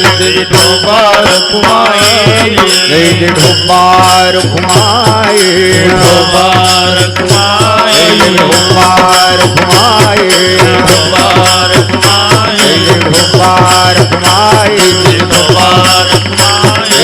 ઢોબાર કુમાય ઢોબાર કુમાય ઢોબાર કુમાય ઢોબાર કુમાય ઢોબાર કુમાય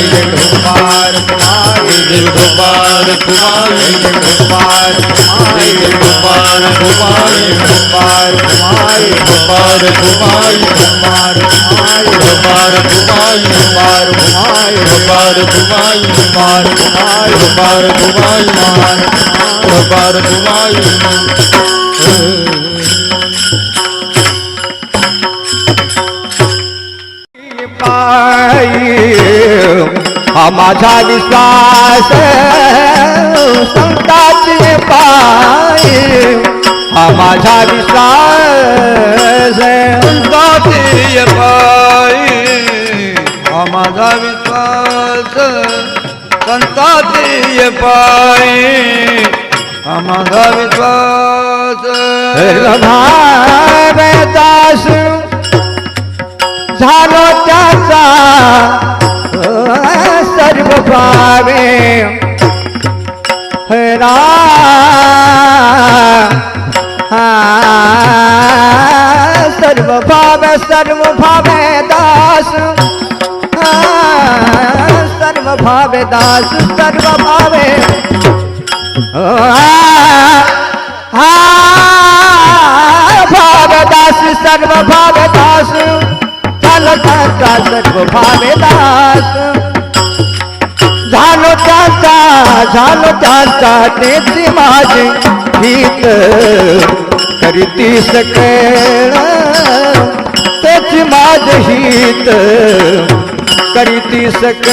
ઢોબાર કુમાય ઢોબાર ગોપાલ ગોપાલ ગોપાલ માય ગોપાલ ગોપાલ ગોપાલ માય ગોપાલ ગોપાલ ગોપાલ માય ગોપાલ ગોપાલ ગોપાલ માય ગોપાલ ગોપાલ ગોપાલ માય ગોપાલ ગોપાલ ગોપાલ ગોપાલ ગોપાલ माझा विश्वास संताचे पाय हा माझा विश्वास संतातीय पायी हा माझा विश्वास संतातीय पायी हा माझा विश्वास दास झालो त्याचा पावे सर्व भाव सर्व भाव दास। सर्व भाव दास, सर्व भावे। भाव दास, सर्व भाव दास। चल सर्व भाव दास। झालो त्यांचा झालो त्यांचा तेच माझे हित करती सकळ तेच माझे हित. करीती सकळ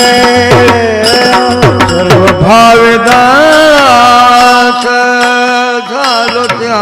सर्व भाविदास झालो त्या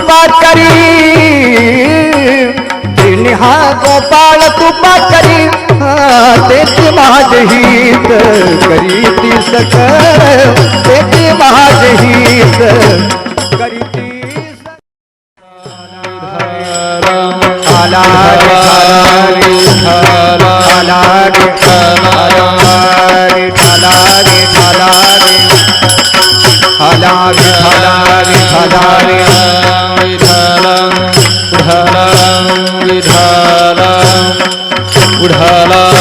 तुपाकरी तिने हा गोपाळ तुपाकरी माझे हित करी ती सकर तेच माझे हित करी ती राम आला रे ठाला रे ठाला रे पुढाला